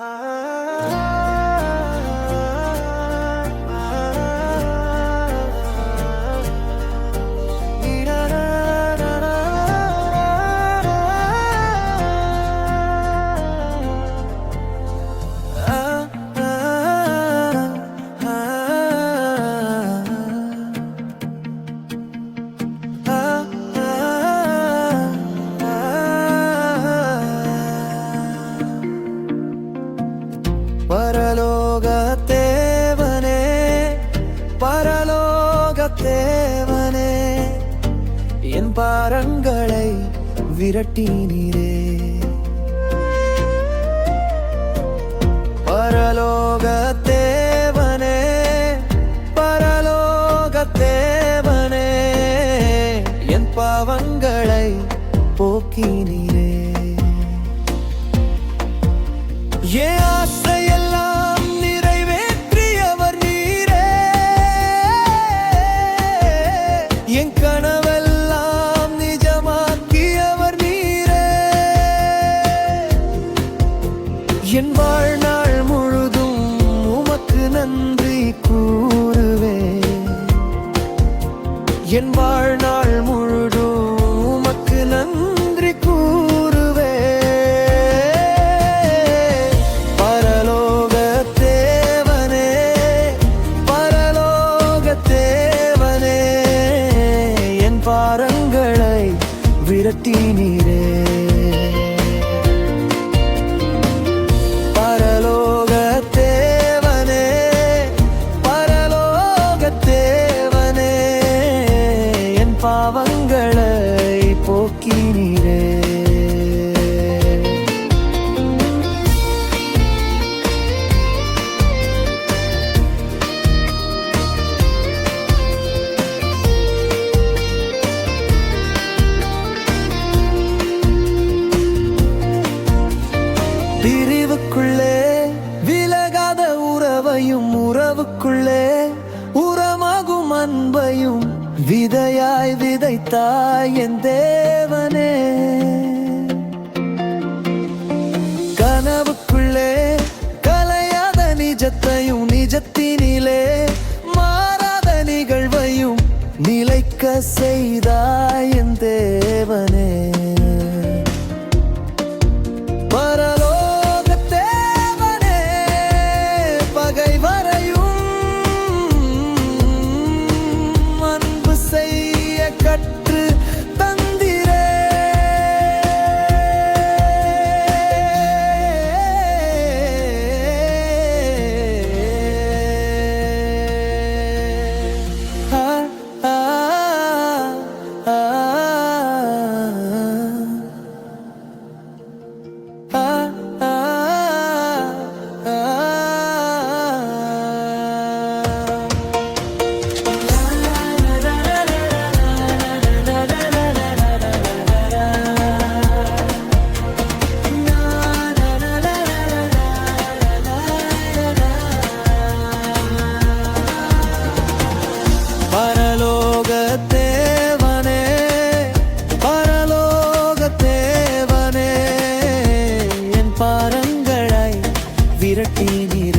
Ah. தேவனே என் பாரங்களை விரட்டினீரே. பரலோக தேவனே பரலோக தேவனே என் பாவங்களை போக்கினீரே. ஏ ஆசை என் வாழ்நாள் முழுதும் உமக்கு நன்றி கூறுவே. பரலோக தேவனே பரலோக தேவனே என் பாரங்களை விரட்டினீரே. போக்கினீரே பிரிவுக்குள்ளே விலகாத உறவையும் உறவுக்குள்ளே உரமாகும் அன்பையும் விதையாய் விதைத்தாய் என் தேவனே. கனவுக்குள்ளே கலையாத நிஜத்தையும் நிஜத்தினிலே மாறாத நிகழ்வையும் நிலைக்க செய்தாய் என் தேவனே. தேவனே பரலோக தேவனே என் பாரங்களை விரட்டி நீர்